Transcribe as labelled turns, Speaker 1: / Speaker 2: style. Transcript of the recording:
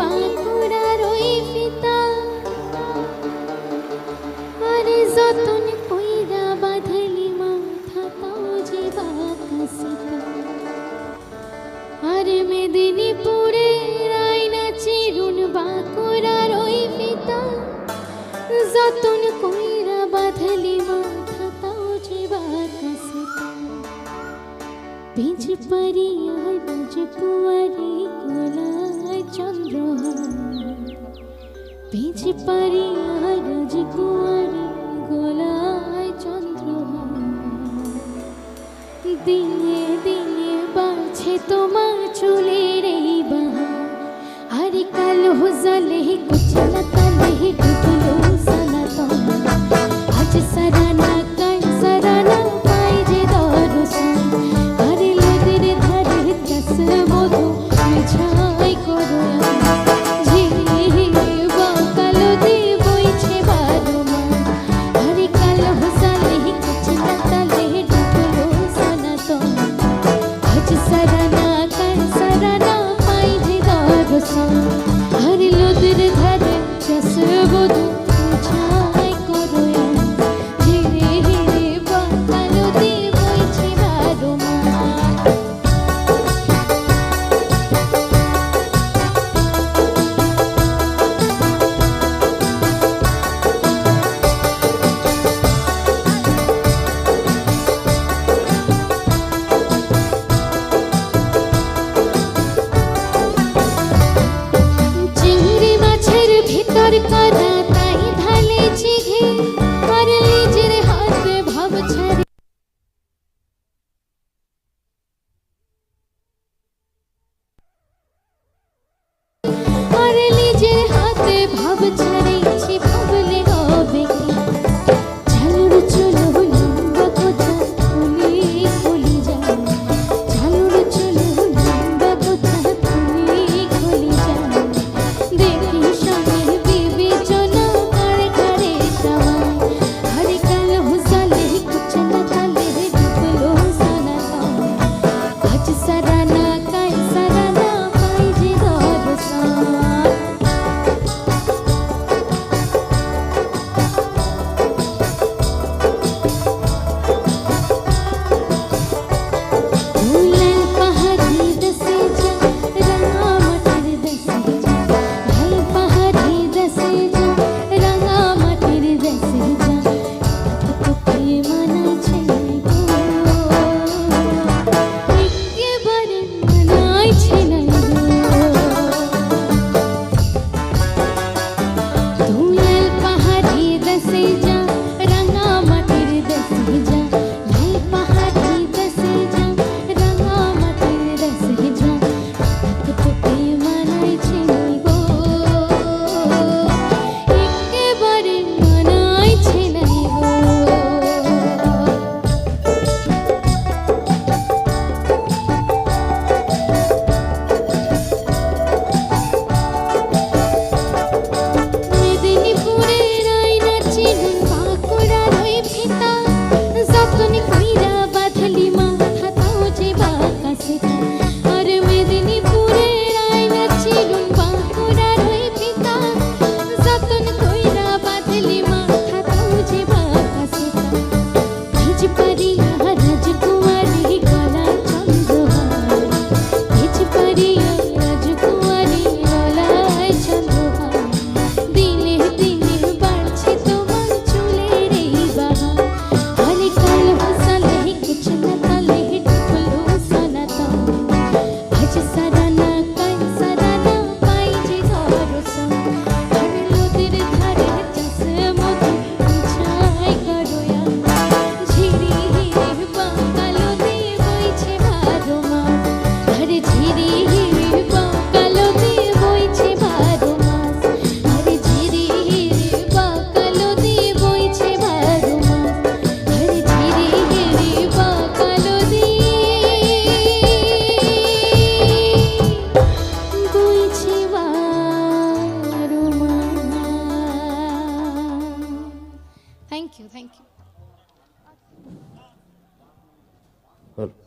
Speaker 1: বাঁকুড়ার ওই ফিতা। আরে যতন কইরা বাঁধলি মাথা, তাও যে বাতাসিতা রায়না চিরুন বাঁকুড়ার ওই ফিতা। যতন কইরা বাঁধলি মাথা, তাও যে বাতাসিতা পিছ পরিয়া নজপুর পেয়েছি পারি আজ কুয়ারি গোলায় চন্দ্রমা দিনে দিনে বাড়ছে তোমার চুলের এই বাহা আরে কালো জলে কুচলা তালে Hare حلو